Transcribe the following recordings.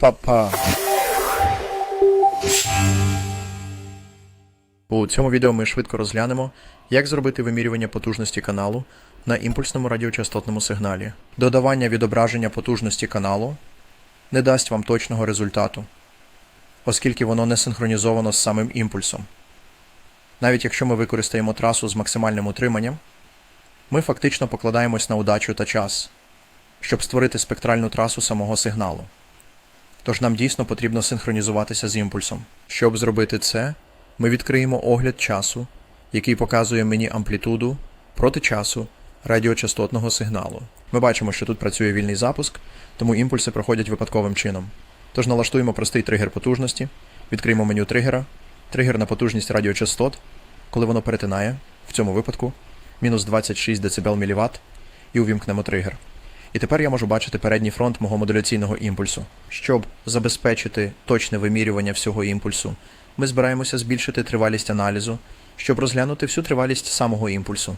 Па-па. У цьому відео ми швидко розглянемо, як зробити вимірювання потужності каналу на імпульсному радіочастотному сигналі. Додавання відображення потужності каналу не дасть вам точного результату, оскільки воно не синхронізовано з самим імпульсом. Навіть якщо ми використаємо трасу з максимальним утриманням, ми фактично покладаємось на удачу та час, щоб створити спектральну трасу самого сигналу. Тож нам дійсно потрібно синхронізуватися з імпульсом. Щоб зробити це, ми відкриємо огляд часу, який показує мені амплітуду проти часу радіочастотного сигналу. Ми бачимо, що тут працює вільний запуск, тому імпульси проходять випадковим чином. Тож налаштуємо простий тригер потужності, відкриємо меню тригера, тригер на потужність радіочастот, коли воно перетинає, в цьому випадку, мінус 26 дБ мВт, і увімкнемо тригер. І тепер я можу бачити передній фронт мого модуляційного імпульсу. Щоб забезпечити точне вимірювання всього імпульсу, ми збираємося збільшити тривалість аналізу, щоб розглянути всю тривалість самого імпульсу.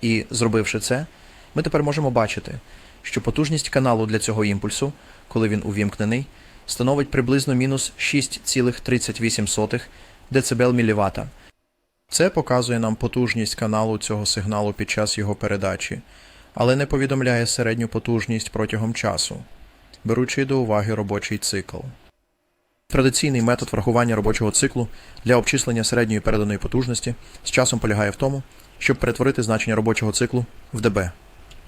І зробивши це, ми тепер можемо бачити, що потужність каналу для цього імпульсу, коли він увімкнений, становить приблизно мінус 6,38 дБ мВт. Це показує нам потужність каналу цього сигналу під час його передачі, але не повідомляє середню потужність протягом часу, беручи до уваги робочий цикл. Традиційний метод врахування робочого циклу для обчислення середньої переданої потужності з часом полягає в тому, щоб перетворити значення робочого циклу в ДБ,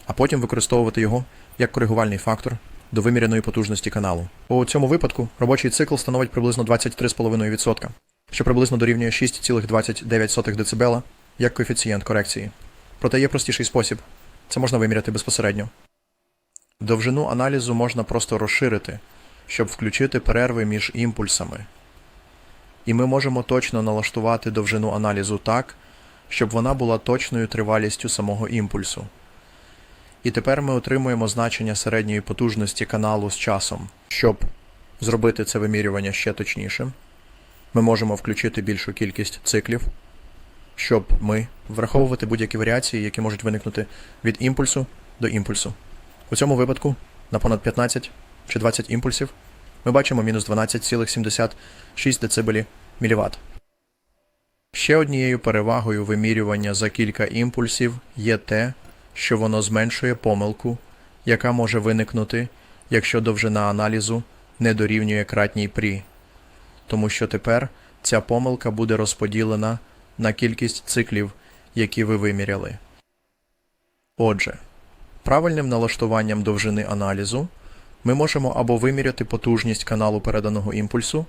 а потім використовувати його як коригувальний фактор до виміреної потужності каналу. У цьому випадку робочий цикл становить приблизно 23,5%, що приблизно дорівнює 6,29 дБ як коефіцієнт корекції. Проте є простіший спосіб. Це можна виміряти безпосередньо. Довжину аналізу можна просто розширити, щоб включити перерви між імпульсами. І ми можемо точно налаштувати довжину аналізу так, щоб вона була точною тривалістю самого імпульсу. І тепер ми отримуємо значення середньої потужності каналу з часом. Щоб зробити це вимірювання ще точнішим, ми можемо включити більшу кількість циклів, щоб ми враховувати будь-які варіації, які можуть виникнути від імпульсу до імпульсу. У цьому випадку на понад 15 чи 20 імпульсів ми бачимо мінус 12,76 дБ мВт. Ще однією перевагою вимірювання за кілька імпульсів є те, що воно зменшує помилку, яка може виникнути, якщо довжина аналізу не дорівнює кратній прі, тому що тепер ця помилка буде розподілена на кількість циклів, які ви виміряли. Отже, правильним налаштуванням довжини аналізу ми можемо або виміряти потужність каналу переданого імпульсу,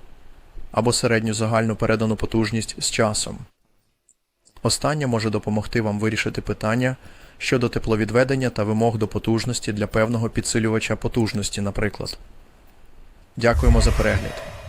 або середню загальну передану потужність з часом. Останнє може допомогти вам вирішити питання щодо тепловідведення та вимог до потужності для певного підсилювача потужності, наприклад. Дякуємо за перегляд.